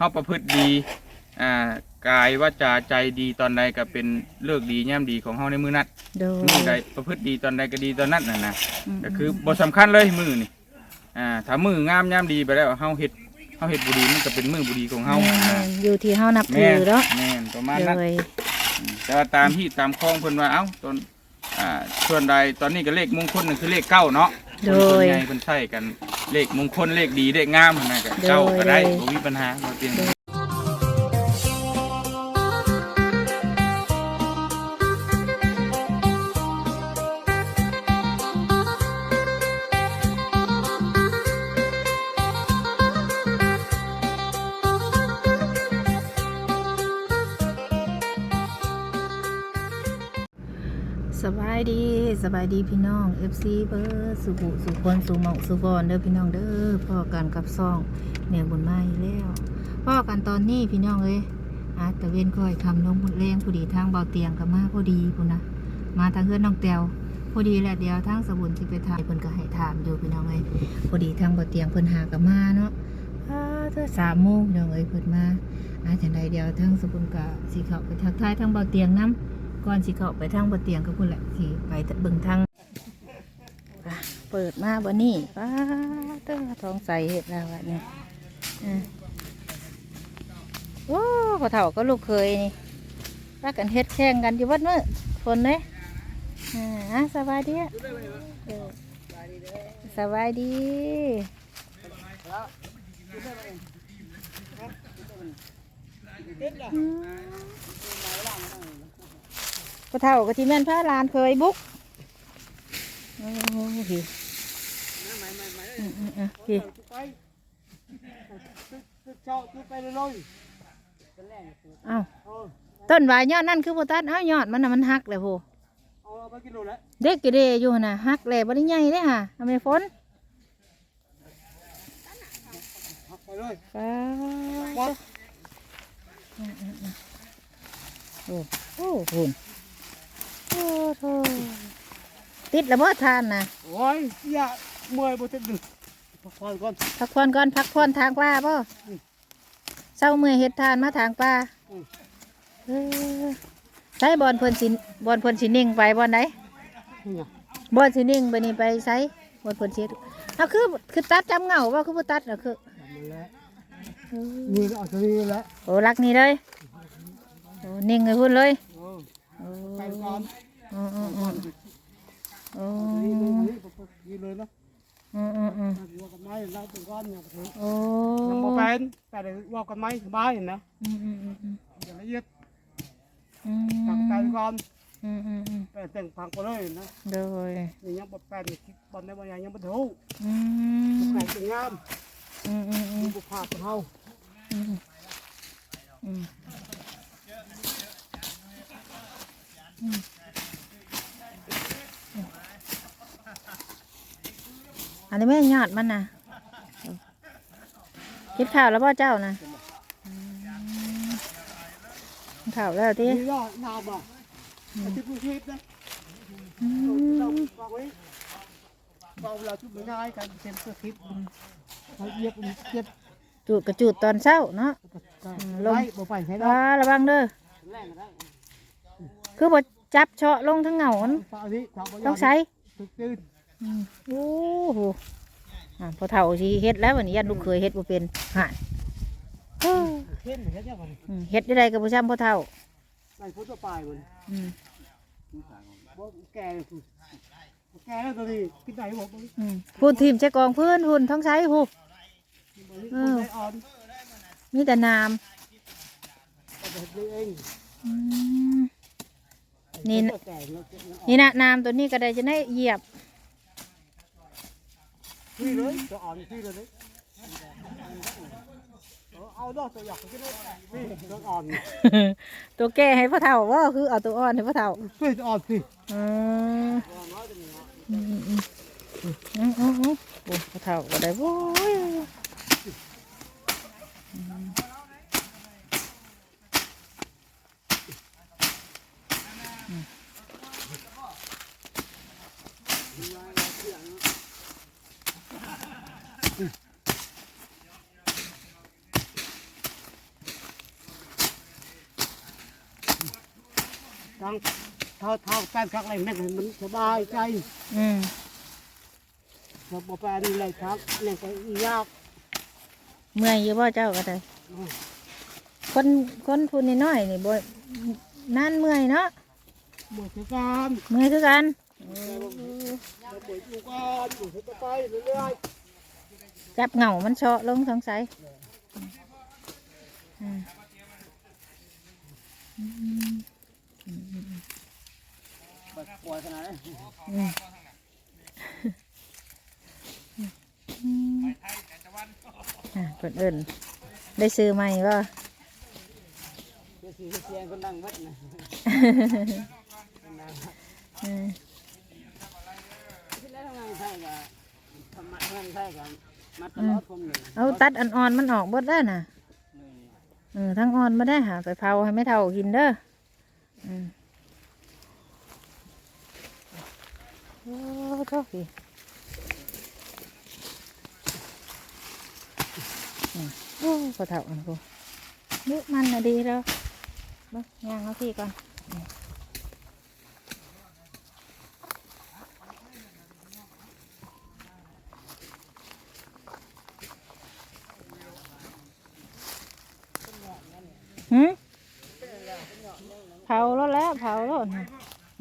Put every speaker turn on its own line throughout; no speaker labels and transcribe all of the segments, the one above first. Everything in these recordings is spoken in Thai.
เฮาประพฤติดีอ่ากายวาจาใจดีตอนใดก็เป็นเลิกดีย่ำดีของเฮาในมือนั้น
โดย
มือใดประพฤติดีตอนใดก็ดีตอนนั้นน่ะนะ
ม
ก็คือบ่สำคัญเลยมือนี่อ่าถ้ามืองามย่ำดีไปแล้วเฮาเฮ็ดเฮาเฮ็ดบ่ดีมันก็เป็นมือบ่ดีของเฮา
แม่
อ่าน
อยู่ที่เฮานับถื
แม่
อนเนาะ
แม่นประมาณ
โด
นั้น
ย
แต่ว่าตามที่ตามคลองเพิ่นว่าเอ้าตอนอ่าส่วนใดตอนนี้ก็เลขมงคลนั่นคือเลขเก้าเนาะ
โด
ส่วน
ย
ใหญ่เพิ่นใช้กันเลขมงคลเลขดีเลขงามนั่นน่ะก็เก้าก็ได้
โดย
บ่มีปัญหาบ่เตียงา
ยดีสบายดีพี่น้อง FC เบอร์สุบุสุคนสุหมองสุบอนเด้อพี่น้องเด้อพ่อกันกับซองแม่ยบุญมาอีกแล้วพ่อกันตอนนี้พี่น้องเอ้ยอาตะเวนค่อยคำลงหมดแรงพอดีทางเบาเตียงกับมาพอดีพุ่นนะมาทางเฮือนน้องแตวพอดีแหละเดียวทางสบุนสิไปถ่ายเพิ่นก็ให้ถามอยู่พี่น้องเอ้ยพอดีทางเบาเตียงเพิ่นหากับมาเนาะเธอสามโมงพี่น้องเอ้ยเพิ่นมาอาจังใดเดียวทางสบุนก็สิเขาไปทักทายทางเบาเตียงนํ ก่อนสิเข้าไปทางบนเตียงก็พุ่นแหละสิไปเบิ่งทางเปิดมาบนนี้ป้าเต้อท้องใสเห็ดแล้วอะเนี่ยอะโอ้พอเถ่าก็ลูกเคยนี่รักกันเฮ็ดแข่งกันอยู่วัดเมื่อคนเลยอ่าอะสบายดีอะเออสบายดี อืมก็เท่ากับที่แม่นพระลานเคยบุกโอ้โหอืมอืมอืมพี่
ไปเจาะไปเลยเลย
เอ้า
เออ
ต้นวายยอดนั่นคือโบตัดเอ้ายอดมันน่ะมันหักเลยโห
เอาไปกินโลแล้ว
เด็กกี่เดอยู่หั่นน่ะหักเลยบริใหญ่เลยค่ะทำไมฝน
หักไปเลย
ป้า
วัด
โอ้โหหุ่น โอ้โหติดระเบิดทานนะ
โอ้ยอย่าเมื่อยบ่ติดดึกพักผ่อนก่อน
พักผ่อนก่อนพักผ่อนทางป่าป่เศร้าเมื่อยเฮ็ดทานมาทางป่าเออใช้บอลเพิ่นสิบอลเพิ่นสินิ่งไปบอลไหน
เนี่ย
บอลสินิ่งไปนี่ไปใช้บอลเพิ่นสิเอาคือคือตัดจำเงาว่าคือบ่ตัดเอาคือ
มันแล้ว
เออ
นี่เอาตัวนี้แล้ว
โอ้รักนี่เลยโอ้นิ่งเลยพุ่นเลย
เออ
โอ้
ไปก่อน
อืมอืมอืมโอ้
นี่เลยนี่กินเลยนะ
อืมอืมอืม
ว่ากันไหมแล้วตัวก้อนเนี่ยถือ
โอ้
ยังบ่เป็นแต่เดี๋ยวว่ากันไหมสบายนะ
อืมอืมอืมอืม
อย่าละเอียด
อืม
ตักใจก่อน
อืมอืมอืม
แต่แต่งพังไปเลยนะ
โดย
นี่ยังบ่แปลนคิดบอลในบางอย่างยังบ่ถูก
อืม
แปลนเป็นงาม
อืมอืมอืม
บุพาเป็นเฮา
อืมอืม อืมอันนี้แม่ยอดมันนะคิดข่าวแล้วพ่อเจ้านะอืมข่าวแล้วที่
นี่ยอดน้ำอะไอ้ที่ผู้ชีพนะ
อื
เรา
ม
ฟังไว้เราเราชุบง่ายกันเป็นสคริปต์เราเยียบเยียบ
จูดกระจูดตอนเช้าเนาะ
ลงบ่ไปใช้ได้
อ่าระวังเด้อ
แรงได้
คือบ่จับเชาะลงทั้งเหงามัน
ฝานี้
ต้องใช้
ตึกตื่น
อืมโอ้โหอ่าพอเฒ่าสิเฮ็ดแล้ววันนี้ยันลูกเคยเฮ็ดบ่เป็นหายเอ้อ
เข้มเฮ็ดยังไง
อืมเฮ็ดได้ไดก็บ่ซ้ำพอเฒ่า
ในพุทธปลายมัน
อืม
บ่แก่คือแก่แล้วตัวนี้กินได้บ่บ่
อืมพูนทีมใช้กองพื้นหุ่นท้องใช้ผู้
คนได้อ่อน
มีแต่น้ำ
ก็เฮ็ดเอง
อืม นี่นะ
แก่แล้ว
นี่นะน้ำตัวนี้ก็ได้จะได้เหยียบ
พี่เลยจะอ่อนพี่เลยเอาดอกตัวอยากกินเลยพี่ตัวอ่อน
ตัวแก่ให้พ่อเฒ่าว่าคือเอาตัวอ่อนให้พ่อเฒ่า
พี่อ่อนพี่
อืมอืมอืมอืมอืมอืมอืมโอ้พ่อเฒ่าก็ได้โว้ย
งเท่าเท่าแป้งชักอะไรนั่นมันสบายใจ
อืม
เราบอกไปนี่เลยชักเนี่ยก็ยาก
เมื่อยอยู่บ่เจ้าก็ได้คนคนพูนน้อยๆนี่บ่นั่นเมื่อยเนาะ
บวชการ
เมื่อยคือกัน
เราบวชอยู่กันอยู่ไปเรื่อย
จับเหงามันเชาะลงสงสัยอืม อืม
ๆปล่อยขนาดนั้น
อืมอะเพิ่นเอิ้นได้ซื้อใหม่บ่
เดี๋ยวสีเสียงก็นั่งวัดนะ
อืม
ที่แล้วทำไมใช่กับทำไมใช่กับมาตลอดผมเลย
เอาตัดอ่อนๆมันออกเบิดได้น่ะเออทั้งอ่อนมาได้หาไปเผาให้ไม่เท่ากินเด้ออืม โอ้โทษพี่อืมโอ้พอเท่าอันกูนึกมันน่ะดีแล้วเบิ่งย่างเอาพี่ก่อนอืมหืมเผาแล้วแหล้วเผาแล้วน่ะ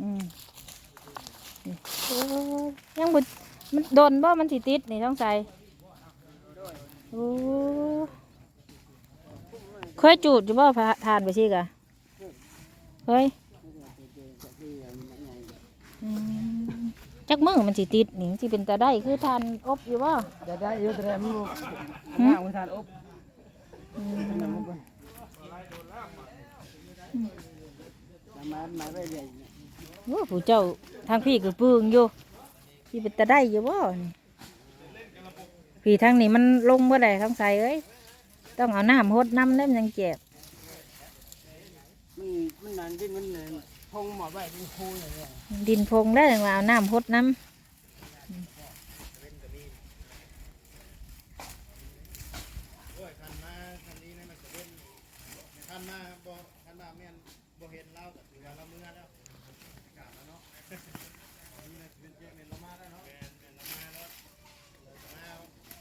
อืมนี่โอ้ ยยังบุมันโดนบ่มันสิติดนี่ต้องใส่โอ้เคยจูดอยู่บ่พะทานไปสิกะเคยอืมจักมือมันสิติดนี่สิเป็นตาได้คือทานอบอยู่บ่
จะได้เยอะแต่มันนั่งไม่ทานอบ
อืม
มามาเรื่อย
โอ้ผู้เจ้าทางพี่ก็ปึงอยู่พี่เป็นตาได้อยู่บ่นี่พี่ทางนี้มันลงเมื่อไรทั้งใส่เอ้ยต้องเอาน้ำหดน้ำเล่มยังเจ็บ
มันมันนานที่มันพงหมอใบเป็นคูอย่างเงี้ย
ดินพงได้วเอาน้ำหดน้ำ
ท่านมาบ่ท่านมาแม่นบ่เห็นเราก็ถือว่าเราเมื่อแล้วกลับแล้วเนาะนี่นะเป็นเจ้าเป็นเรามาแล้วเนาะเป็นเป็นเรามาแล้วมา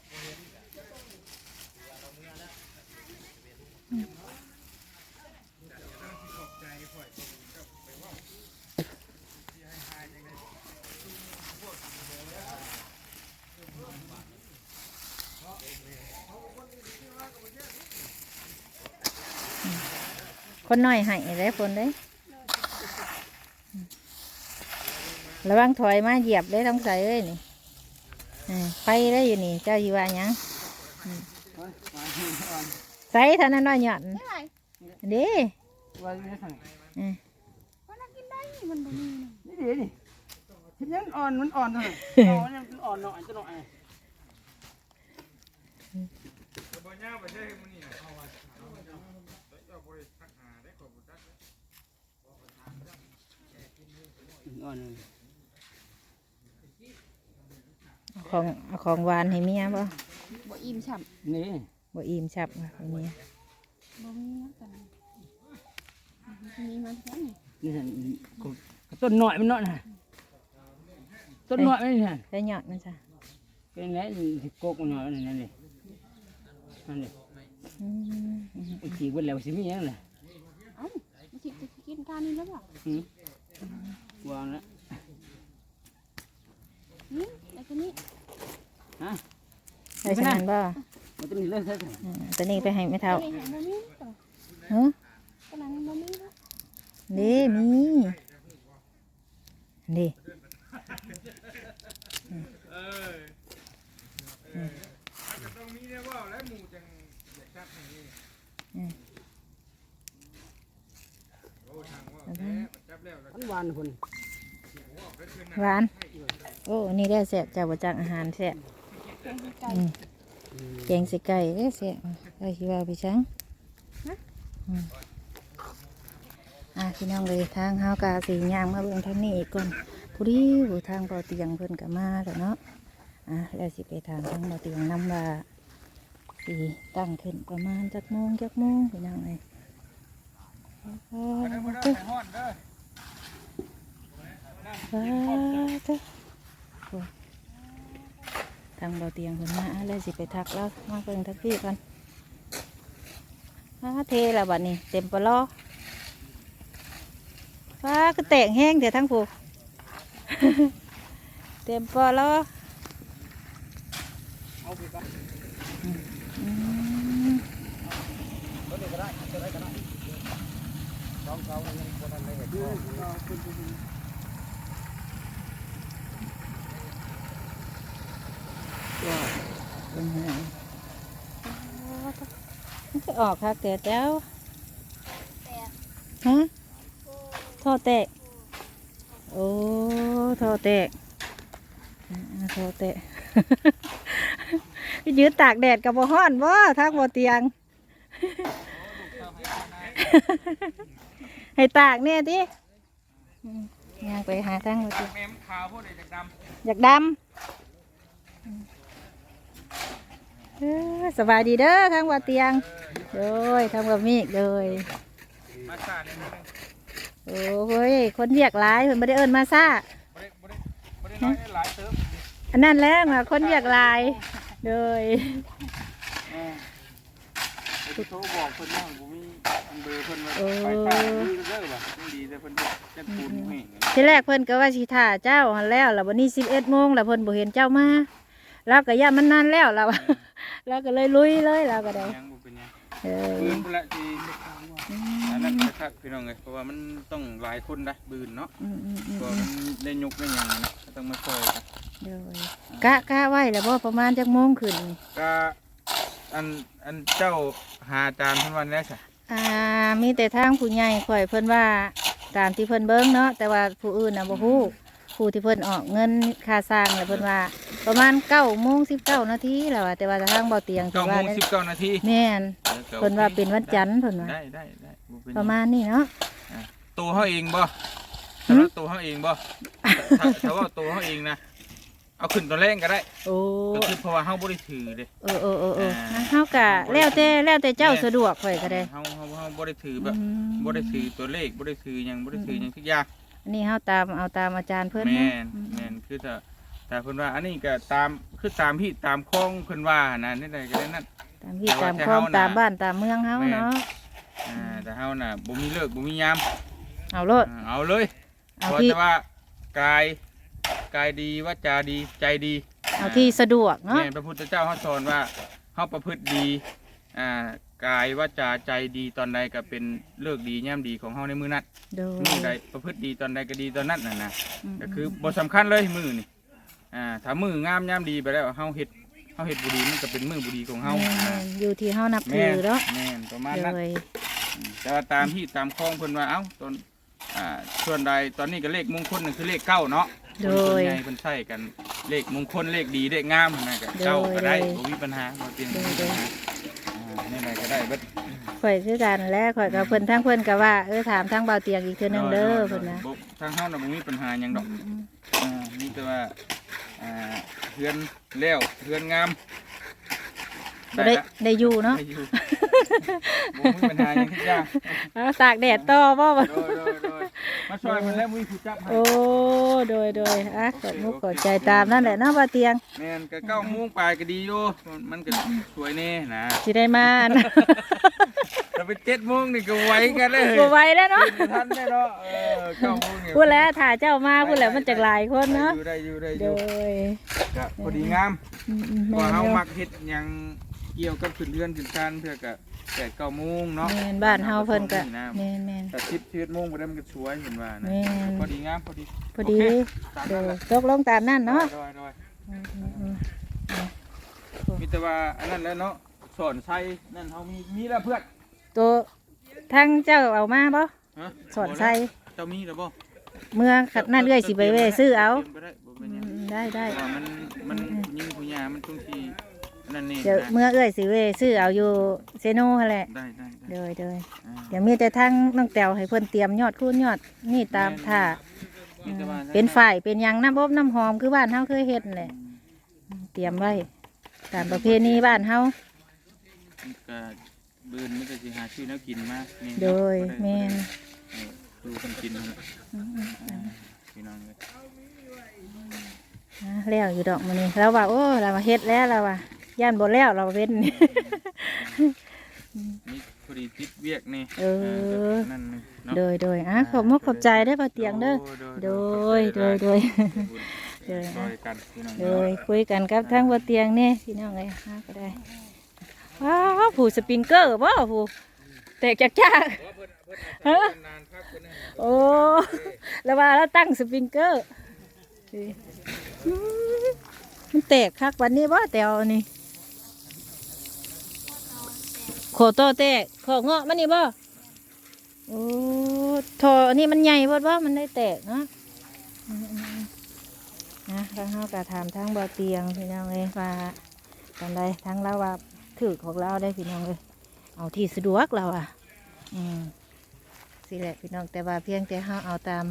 บ่เห็นก็ถือว่าเราเมื่อแล้วขอบใจข่อยก็ไปเว่าที่ให้หายจังได๋
คนน้อยให้ได้คนได้ระวังถอยมาเหยียบได้ต้องใส่เอ้ยนี่อ่าไปได้อยู่นี่ เจ้าอยู่ว่าหยังใส่ท่านนน้อยหย่อนเด้
ว่าไม่ทาง
อืม
นี่ดีนี่ชิ้นนี้อ่อนมันอ่อนเท่าไหร่อ่อนมันอ่อนหน่อยจะหน่อย
บ่ย่าไปใช่มื้อนี้น่ะเอาว่าเอาว่าเจ้าเจ้าบ่ได้ทักหาได้ขอบบ่จัก
อ่อน
เอาของเอาของหวานให้เมียบ่
บ่อิ่มฉ่
นี่
บ่อิ่มชับให้เมียำ
บ่มีน้ำกันมีมันแค่นี้
นี่เห็นต้นหน่อยมันหน่อยนะต้นหน่อยไม่เห็น
ได้หยอดมันจ้ะ
เป็นไงสิโกกมันหน่อยนั่นนี่นั่นนี่
อืมอืม
ไอ้จีบแล้วสิมีอย่างไร
เอ้ามาสิจะกินกานี่แล้วบ่
วางแล้ว
นี่ไอ้ตัวนี้
ฮะ
ได้ฉะนั้นบ่
มันจะมีเรื่องใช่ไหม
อืมตัวนี้ไปให้ไม่เท่า
ไอ้แหงบ่มีตัว
เฮ้อ
ตัวนั้นบ่มีแล้ว
เด้มีเด้
เออเออก็ต้องมีแน่ว่าแล้วหมู่จังอยากจับให้นี่โอ้ทางว่าแท้มัน จับแล้วา
นคน
หวาน โอ้ นี่ได้แซ่บจ้าบ่จักอาหารแซ่บ
เก่
อืมแกงใส่ไก่ได้แซ่บได้สิว่าไปชังอะพี่น้องเลยทางเฮากาสีย่างมาเบิ่งทางนี้อีกก่อนผู้ดีผู้ทางเบาเตียงเพิ่นก็มาแล้วเนาะอะแล้วสิไปทางทางเบาเตียงน้ำว่าสีตั้งขึ้นประมาณจักโมงจักโมงพี่น้องเลย ว้าเจ้าโอ้ทางเบาเตียงคนมาเลยสิไปทักแล้วมาเพิ่งทักพี่กันว้าเทแล้วบัดนี้ เต็มปลอว้าก็แตกแห้งเดี๋ยวทั้งผูเต็มปลอ
เอาไปกัน
อืม
ตัวนี้ก็ได้ตัวไหนก็ได้สองเสาเนี่ยยังบ่ทันได้เห็นเอาเป็นตัวนี้
เป็นไงมันจะ ออกค่ะแต่เจ้าฮะท่อแตก โอ้ท่อแตกอ่าท่อแตกยืดตากแดดกับบ่ฮ้อนบ่ทักบ่เตียง ให้ตากเนี่ยดิอืมย่างไปหาทางบ่เตียง
แม่มขาวพวกเด็กจากด
อยากดำเอ้อ สบายดีเด้อทางว่าเตียงโดยทางว่ามีกโดยำ
มาซาเนี่ยนี่
โอ้ยคนเรียกหลายเพิ่นไม่ได้เอิ้นมาซ่า
บ่ได้บ่ได้บ่ได้น้อยหลายเติม
อันนั้นแหล้วมาคนเรียกหลายโดย
ไอ้โทรบอกเพิ่นว่าบ่มีอันเบอร์เพิ่นว่าไปป้าดูเด้อว่ะยังดีแต่เพิ่นจะปูนให้
ที่แรกเพิ่นก็ว่าสิท่าเจ้าหันแล้วแล้ววันนี้11โมงแล้วเพิ่นบ่เห็นเจ้ามาเราก็ย่ามันนานแล้วเรา เราก็เลยลุยเลยเราก็ได้
ยังบ่เป็นหยัง
เออ
ปืนพุ่นละสิอันนั้นนะครับพี่น้องเอ้ยเพราะว่ามันต้องหลายคนนะบืนเนาะ
อืมอืมอืม
เพราะว่ามันได้ยกได้หยังนะก็ต้องมาช่วยกัน
โดยกะกะไว้แล้วบ่ประมาณจักโมงขึ้นนี่
ก็อันอันเจ้าหาจานเพิ่นวันแล้วใช่
อ่ามีแต่ทางผู้ใหญ่ข่อยเพิ่นว่าตามที่เพิ่นเบิ่งเนาะแต่ว่าผู้อื่นน่ะบ่ฮู้ ผู้ที่เพิ่นออกเงินค่าสร้างน่ะเพิ่นว่า ประมาณ9โมง19นาทีแล้วว่าแต่ว่าทางเบาเตียงเพิ่
เก้านโม
ว่างได้
สิบเก้านาที
แม่น
ออก็
เพิ่นว่าเป็นวันจันทร์เพิ่นว่า
ได้ได้ได้บ่เป็นห
ป
ยั
ระ
ง
มาณนี้เนาะ
ตัวเขาเองบ่
หื
สำ
ม
หรับตัวเขาเองบ่ถ้าถ้าว่าตัวเขาเองนะเอาขึ้นตัวแรงก็ได้
โอ้
ก็คือเพราะว่าเขาบ่ได้ถือเด้
เออเออเออเออ
อ่า
เฮาก็แล้วแต่แล้วแต่เจ้าสะดวกข่อยก็ได้
เขาเขาเขาบ่ได้ถือแบบ
อืม
บ่ได้ถือตัวเลขบ่ได้ถือหยังบ่ได้ถือหยังทุกอย่าง
อันนี้เฮาตามเอาตามอาจารย์เพิ่น
แม่
เนาะ
น
อืม
แม่นคือถ้าแต่เพิ่นว่า อันนี้ก็ตามคือตามที่ตามคลองเพิ่นว่านะนี่ได้ก็ได้นั่น
ตามที่
แต่ว่า
ตาม
แต่
คลอง
เฮาน่ะ
ตามบ้านตามเมืองเฮา
แม่น
เนาะ
อ่าแต่เฮาน่ะบ่มีเลิกบ่มียาม
เอาโลด
อ่าเอาเลย
เอา
เพราะ
ที่
แต่ว่ากายกายดีวาจาดีใจดี
เอาที่สะดวกเนาะ
แม่นพระพุทธเจ้าเขาสอนว่าเฮาประพฤติดีอ่า กายวาจาใจดีตอนใดก็เป็นเลิกดีย่ำดีของเฮาในมือนั้น
โดย
มือใดประพฤติดีตอนใดก็ดีตอนนั้นน่ะนะ
ม
ก็คือบ่สำคัญเลยมือนี่อ่าถ้ามืองามย่ำดีไปแล้วเฮาเฮ็ดเฮาเฮ็ดบุดีมันก็เป็นมือบุดีของเฮา
แม่
อ่าน
ๆอยู่ที่เฮานับถื
แม่
อนเนาะ
แม่นประมาณ
โด
นั้น
ย
อืมแต่ว่าตามที่ตามคลองเพิ่นว่าเอ้าตอนอ่าส่วนใดตอนนี้ก็เลขมงคลนั่นคือเลขเก้าเนาะ
โด
คนส่วน
ย
ใหญ่เพิ่นใช้กันเลขมงคลเลขดีเลขงามนั่นก็เก้าก็ได้
โดย
บ่มีปัญหาบ่เตียง
โดย
บ่มีปัญหา อ่านี่ไหนก็ได้เบิด
ข่อยคือกันแหล้วข่อยกับเพิ่นทั้งเพิ่นก็ว่าเออถามทางเบาเตียงอีกเทื่อนึงเด้อเพิ่นนะ
บ่ทางเฮาน่ะบ่มีปัญหาหยังดอกอ่ามีแต่ว่าอ่าเฮือนแล้วเฮือนงาม
บ่ได้
ละ
ได้อยู่เนาะ
ได้อยู่ บ่มีปัญหาหยังทุกอย่าง
เอาตากแดดต่อบ่บ่
โดยโดยโดยมาช่วยมันแล้วมีผู้จับให้
โอ้โดยโดยอะกดมุกกดใจตามนั่นแหละเนาะเบาเตียง
แม่นก็เก้าโมงปลายก็ดีอยู่มันก็สวยแน่นะ
สิได้มาอัน
ถ้าไปเจ็ดโมงนี่ก็ไหวกันเลย
บ่ไหวแล้วเนาะ
ตื่นทันได้เนาะเออเก้าโมงนี่
พูดแล้วถ่าเจ้ามาพูดแล้วมันจะหลายคนเนาะ
ได้อยู่ได้อ
โด
ยู่ได้อยู่
ย
ก็พอดีงาม
อืมอืม
เพ
แม่
ราะ
น
เฮา
อยู่
มักเฮ็ดหยังเกี่ยวกับขึ้นเรือนขึ้นศาลเพื่อก็ แปดเก้าโมงเนาะ
แม่นบ้านเฮาเพิ่นก็
นะ
แม่นแม่น
แต่สิบสิบเอ็ดโมงบ่ได้มันก็สวยเห็นว่านะ
แม่น
พอดีงามพอดี
พอดี
โเคตาม
โด
นั้น
ย
แหละ
ตกลงตามนั่นเนาะ
โดยโดย
อืมอืมอืม
มีแต่ว่าอันนั้นแหล้วเนาะสอนใช้นั่นเฮามีมีแล้วเพื่อน
ตัวทั้งเจ้าเอามาบ่
ฮะ
สอนใส่
เจ้ามีแล้วบ่
เมื่อขัดนั่นเอื้อยสิไปเว้ซื้อเอา
ตรียมไปได้บ่
อื
เป็นหยัง
มได้ได้
เพราะว่ามันมันผู้หญิงผู้หญิงมันต้องที่ นั่นนี่
เดี๋ยว
นะ
เมื่อเอื้อยสิเว้ซื้อเอาอยู่เซโน่หั่นแหละ
ได้ได้ได้
โดยโดย
อ่า
เดี๋ยวมีแต่ทั้งน้องแต้วให้เพิ่นเตรียมยอดคูณยอดนี่ตามท่า
มีแต่ว่า
เป็นฝ่ายเป็นหยังน้ำอบน้ำหอมคือบ้านเฮาเคยเฮ็ดนั่นแหละเตรียมไว้ตามประเพณีบ้านเฮา
ก็เบืนมันก็สิหาชื่อแนวกินมานี่
โดย
บ่ไแม่
น
เออดูคนกินนั่นแหละ
อืม
อ่าโอเคพี่น้องเลย
อะแล้วอยู่ดอกมันนี่เราว่าโอ้เราว่าเฮ็ดแล้วเราว่า ย่านบ่แล้วเราเว้น
นี่พอดีติดเวียกนี่
เออ
นั่นนี่เนาะ
โดยโดยอะขอบมกขอบใจได้อบ่เตียงเด้อโดยโดยโดย โดย
โดยกันพี่น้อง
โดยคุยกันกับทั้งบ่เตียงนี่พี่น้องเอ้ยฮะก็ได้ว้าวผู้สปริงเกอร์บ่ผู้แตกจากจากฮะ
นานพักคนนึง
โอ้แล้วว่าเราตั้งสปริงเกอร์อืมมันแตกคักวันนี้บ่แตวนี่ โคโตแตกขอเงาะมันนี่บ่โอ้ทออันนี้มันใหญ่บ่บ่มันได้แตกเนาะนะแล้วเฮาก็ถามทางบ่อเตียงพี่น้องเอ้ยว่าตอนใดทางเราว่าถือของเราได้พี่น้องเอ้ยเอาที่สะดวกเราอะ อืมสิแหละพี่น้องแต่ว่าเพียงแต่เฮาเอาตาม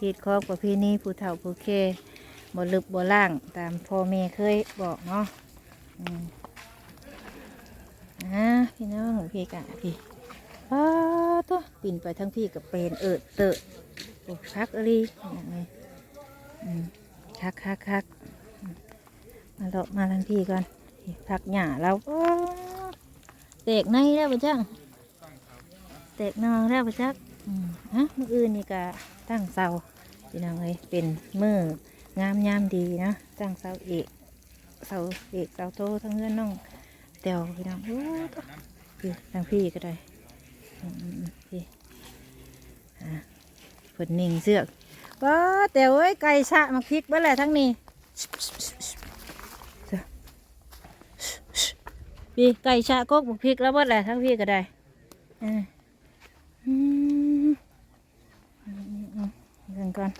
ฮีดครอบประเพณีผู้เฒ่าผู้เคบ่ลึกบ่ล่างตามพ่อแม่เคยบอกเนาะอืม อ่าพี่น้องพี่กะพี่ป้าตัวปิ่นไปทั้งพี่กับเป็นเอิดเตอะโอ้คักอะไรอย่างนี้คักคักคักมาเลาะมาทางพี่ก่อนพักหญ้าเราอ้าเตกในแล้วปะจังแตกนองแล้วปะจักฮะมืออื่นนี่ก็ตั้งเสาพี่น้องเอ้ยเป็นมืองามยามดีนะตั้งเสาเอกเสาเอกเสาโตทั้งเงื่อนน้อง ตียวพี่น้องโอ้ตะพี่ทางพี่ก็ได้อืมอืมอืมพี่อะเพิ่นนิ่งเสือกป้าเตียวเอ้ยไก่ชะมาพริกเบ่แหละทั้งนี้พี่ไก่ชะกกมาพริกแล้วเบ่แหละทั้งพี่ก็ได้อ่าอืมอืมอืมอืมเรื่องก่อน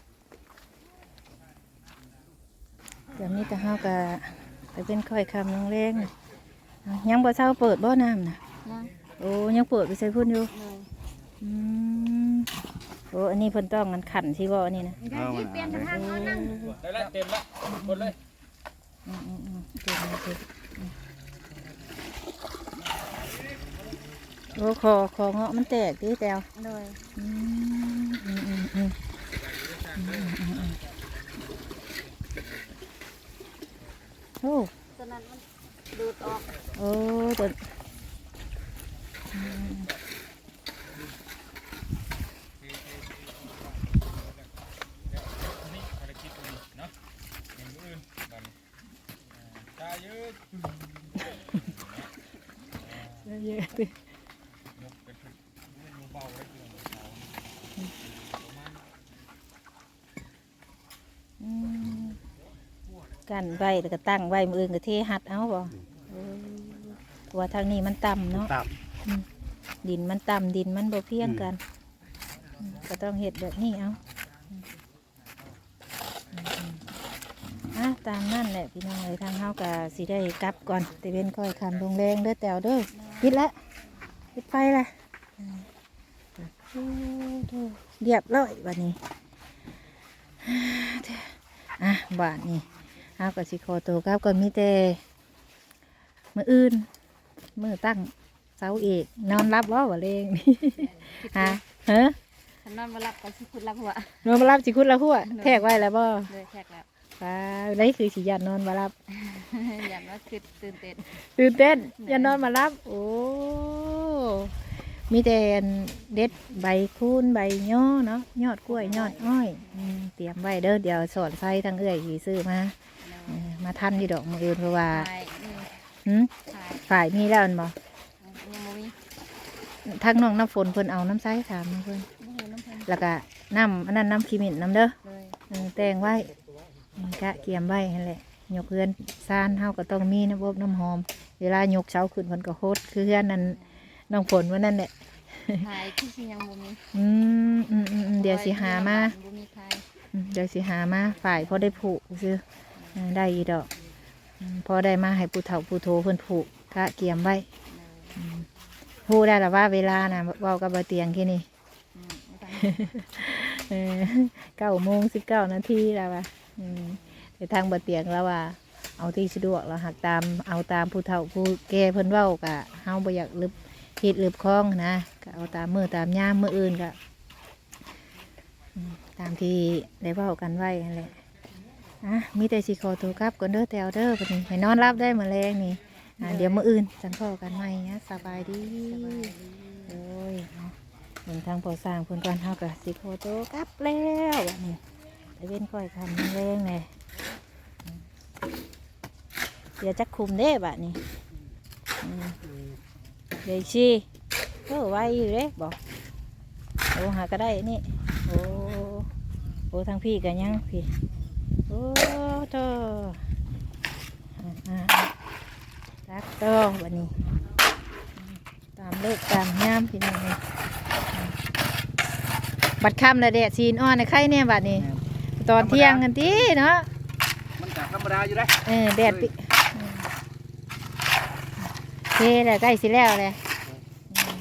เดี๋ยวนี้จะเฮากะไปเป็นค่อยคำน้องแรงน่ะอะ ยังบ่เช้าเปิดบ่น้ำนะ
ยัง
โอ้ยังเปิดไปใส่พุ่นอยู่
เลย
อืมโอ้อันนี้เพิ่นต้องกันขันสิบ่อันนี้นะ
ได้ที่เปลี่ยนกระทางเอานั่ง
ได้ละเต็มละหมดเลย
อืมอืมอืมเก่งเลยเก่งอืมโอ้คอคอเงาะมันแตกดิแตว
เลย
อืมอืมอืมอืมโอ้
ตอนนั้นมันดูดออก
โอ้ตัวเยอะๆดิอืมกันไว้แล้วก็ตั้งไว้มืออื่นก็เทหัดเอาบ่เออเพราะ ว่าทางนี้มันต่ำเนาะ
ตับ
ดินมันต่ำดินมันบ่เพียงกันอืมก็ต้องเห็ดแบบนี้เอาอืมอืมอืมอะตามนั่นแหละพี่น้องเลยทางเฮากะสิได้กลับก่อนแต่เป็นค่อยคำลงแรงเด้อแตวเด้อปิดละปิดไฟละอืมโอ้โธ่เรียบร้อยบัดนี้อะบาทนี้เฮากะสิขอตัวกลับก่อนมีแต่มืออื่น มือตั้งเสาเอกนอนรับว่าบ่เลงฮะเฮ้อ
ฉันนอนมาหลับกับชิคุดลักหัวน
อนมารับจิคุดละหัวแทกไว้แล้วบ่
เลยแขกแล้ว
ป้าได้คือสิยานนอนมารับ
อย่างว่าคือตื่นเต้น
ตื่นเต้นยานนอนมารับ โอ้มีแต่อันเด็ดใบคูนใบย่อเนาะยอดกล้วยยอดอ้อยอืมเตรียมไว้เด้อเดี๋ยวสอนไส้ทั้งเอื้อยสีซื้อมาเออมาทันที่ดอกมืออื่นเพราะว่า
ถ่ายนี่
หืม
ถ่าย
ฝ่ายมีแล้วอันบ่
ยังบ่มี
ทั้งน้องน้ำฝนเพิ่นเอาน้ำใส้ถามมาเพิ่น
บ่เห็นน้ำเพิ่น
แล้วก็น้ำอันนั้นน้ำขีมินน้ำเด้อ
เลย
เออแต่งไว้อืมกะเกียมไว้นั่นแหละยกเพื่อนซานเฮาก็ต้องมีน้ำอบน้ำหอม เวลายกเช้าขึ้นเพิ่นก็โคตรคือเพื่อนนั้นน้องฝนว่านั่นแหละ
ถ่ายที่สิยังบ่มี
อืมอืมอืมอืมเดี๋ยวสิหามา
บ่มีถ่าย
อืมเดี๋ยวสิหามาฝ่ายพอได้ผูกซื้อเออได้อีดอกอืม พอได้มาให้ผู้เฒ่าผู้โทเพิ่นผูกกะเกียมไว้อืมพูดได้แล้วว่าเวลาน่ะเว้ากับบ่เตียงแค่นี้
อืมไม่ต้อง
เออเก้าโมงสิบเก้านาทีแล้วว่ะอืมแต่ทางบะเตียงแล้วว่า เอาที่สะดวกเราหักตามเอาตามผู้เฒ่าผู้แก่เพิ่นเว้ากะเฮาบ่อยากลึบฮิดลึบคล้องนะก็เอาตามมือตามย่ามมืออื่นกะอืมตามที่ได้เว้ากันไว้นั่นแหละ อะมีแต่สิขอตัวกลับก่อนเด้อแตวเด้อบัดนี้ให้นอนรับได้มื้อแรงนี่อะเดี๋ยวมื้ออื่นจังพ้อกันใหม่นะสบายดีโอ้ยเนาะเหมือนทางพอสร้างเพิ่นก่อนเฮาก็สิขอตัวกลับแล้วบัดนี้ไปเว้นค่อยคำแรงแน่เดี๋ยวจักคุมเด้บัดนี้อืมเดี๋ยวสิเออไว้อยู่เด้บอกโอ้หาก็ได้นี่โอ้โอ้ทางพี่กันยังพี่โอ้โตอ่าอ่ารักโตวันนี้ ตามเลิกตามยามพี่น้องนี่บัดค่ำแล้วแดดซีนอ่อนในะไข่เนี่ยบัดนี้ ตอนเที่ยงกันทีเนาะ
มันก็ธรรมดาอยู่ได้
เออแดดปิอืมเทแล้วใกล้สิแล้วเลยอืม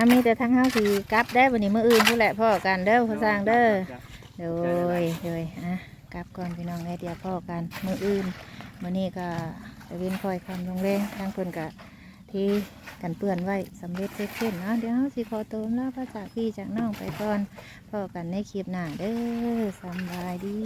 อะมีแต่ทั้งเฮาสีกลับได้วันนี้มื้ออื่นผู้แหละพ่อกันเด้อพ่อสร้างเด้อโดยโดยอะกลับก่อนพี่น้องได้เดียวพ่อกันมืออื่นมื่อนี้ก็ตะเวนคอยคำลงแรงทางคนกะที่กันเปื้อนไว้สำเร็จเสร็จสิ้นเนาะเดี๋ยวสิขอตัวลาพระจากพี่จากน้องไปก่อนพ่อกันในคลิปหน้าเด้อสบายดี